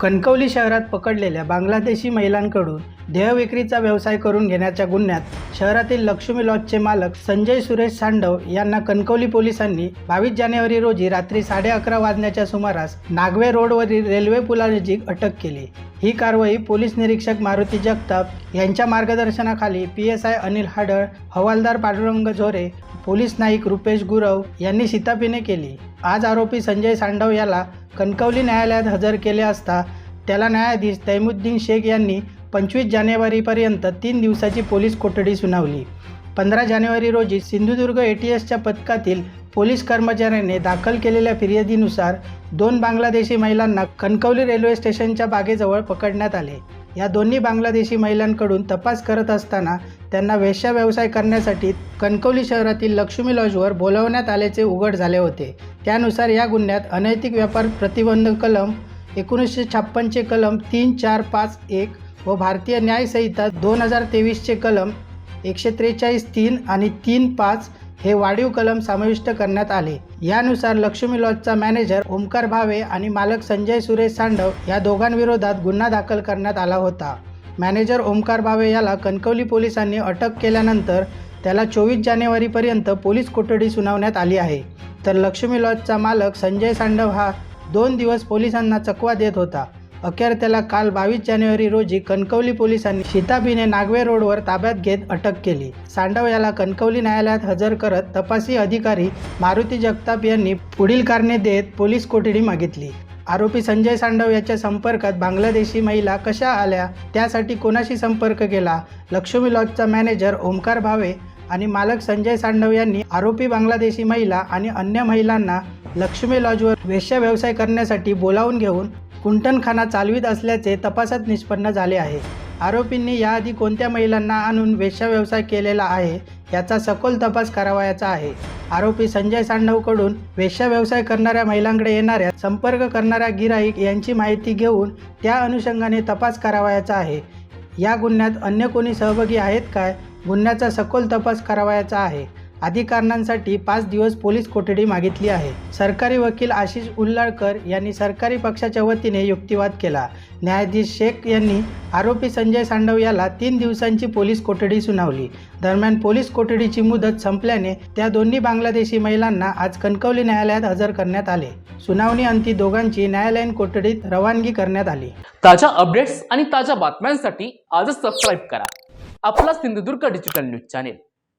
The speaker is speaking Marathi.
कणकवली शहरात पकडलेल्या बांगलादेशी महिलांकडून देहविक्रीचा व्यवसाय करून घेण्याच्या गुन्ह्यात शहरातील लक्ष्मी लॉजचे मालक संजय सुरेश सांडव यांना कणकवली पोलिसांनी बावीस जानेवारी रोजी रात्री साडे अकरा वाजण्याच्या सुमारास नागवे रोडवरील रेल्वे पुलानजीक अटक केली. ही कारवाई पोलीस निरीक्षक मारुती जगताप यांच्या मार्गदर्शनाखाली P S I Anil Hadal हवालदार पांडुरंग झोरे पोलीस नाईक रुपेश गुरव यांनी शिताफीने केली. आज आरोपी संजय सांडव याला कणकवली न्यायालयात हजर केले असता त्याला न्यायाधीश तैमुद्दीन शेख यांनी पंचवीस जानेवारीपर्यंत तीन दिवसाची पोलीस कोठडी सुनावली. पंधरा जानेवारी रोजी सिंधुदुर्ग ए टी एसच्या पथकातील पोलीस कर्मचाऱ्याने दाखल केलेल्या फिर्यादीनुसार दोन बांगलादेशी महिलांना कणकवली रेल्वे स्टेशनच्या बागेजवळ पकडण्यात आले. या दोन्ही बांगलादेशी महिलांकडून तपास करत असताना त्यांना वेश्या व्यवसाय करण्यासाठी कणकवली शहरातील लक्ष्मी लॉजवर बोलवण्यात आल्याचे उघड झाले होते. त्यानुसार या गुन्ह्यात अनैतिक व्यापार प्रतिबंध कलम एकोणीसशे छप्पनचे कलम तीन चार पाच एक व भारतीय न्यायसंहिता दोन हजार तेवीसचे कलम एकशे त्रेचाळीस तीन आणि तीन पाच हे वाढीव कलम समाविष्ट करण्यात आले. यानुसार लक्ष्मी लॉजचा मॅनेजर ओमकार भावे आणि मालक संजय सुरेश सांडव या दोघांविरोधात गुन्हा दाखल करण्यात आला होता. मॅनेजर ओमकार भावे याला कणकवली पोलिसांनी अटक केल्यानंतर त्याला चोवीस जानेवारीपर्यंत पोलीस कोठडी सुनावण्यात आली आहे. तर लक्ष्मी लॉजचा मालक संजय सांडव हा दोन दिवस पोलिसांना चकवा देत होता. अखेर त्याला काल बावीस जानेवारी रोजी कणकवली पोलिसांनी शिताबीने नागवे रोडवर ताब्यात घेत अटक केली. सांडव याला कणकवली न्यायालयात हजर करत तपासी अधिकारी मारुती जगताप यांनी पुढील कारणे देत पोलीस कोठडी मागितली. आरोपी संजय सांडव याच्या संपर्कात बांगलादेशी महिला कशा आल्या? त्यासाठी कोणाशी संपर्क केला? लक्ष्मी लॉजचा मॅनेजर ओमकार भावे आणि मालक संजय सांडव यांनी आरोपी बांगलादेशी महिला आणि अन्य महिलांना लक्ष्मी लॉजवर वेश्या व्यवसाय करण्यासाठी बोलावून घेऊन कुंटणखाना चालवित असल्याचे तपासात निष्पन्न झाले आहे. आरोपींनी याआधी कोणत्या महिलांना आणून वेश्या व्यवसाय केलेला आहे याचा सखोल तपास करावयाचा आहे. आरोपी संजय सांडवकडून वेश्या व्यवसाय करणाऱ्या महिलांकडे येणाऱ्या संपर्क करणाऱ्या गिराईक यांची माहिती घेऊन त्या अनुषंगाने तपास करावयाचा आहे. या गुन्ह्यात अन्य कोणी सहभागी आहेत काय? गुन्ह्याचा सखोल तपास करावयाचा आहे. आदी कारणांसाठी पाच दिवस पोलीस कोठडी मागितली आहे. सरकारी वकील आशिष उल्लाळकर यांनी सरकारी पक्षाच्या वतीने युक्तिवाद केला. न्यायाधीश शेख यांनी आरोपी संजय सांडव याला तीन दिवसांची पोलीस कोठडी सुनावली. दरम्यान पोलीस कोठडीची मुदत संपल्याने त्या दोन्ही बांगलादेशी महिलांना आज कणकवली न्यायालयात हजर करण्यात आले. सुनावणी अंती दोघांची न्यायालयीन कोठडीत रवानगी करण्यात आली. ताज्या अपडेट्स आणि ताज्या बातम्यांसाठी आजच सबस्क्राईब करा. आपला Sindhudurg digital news channel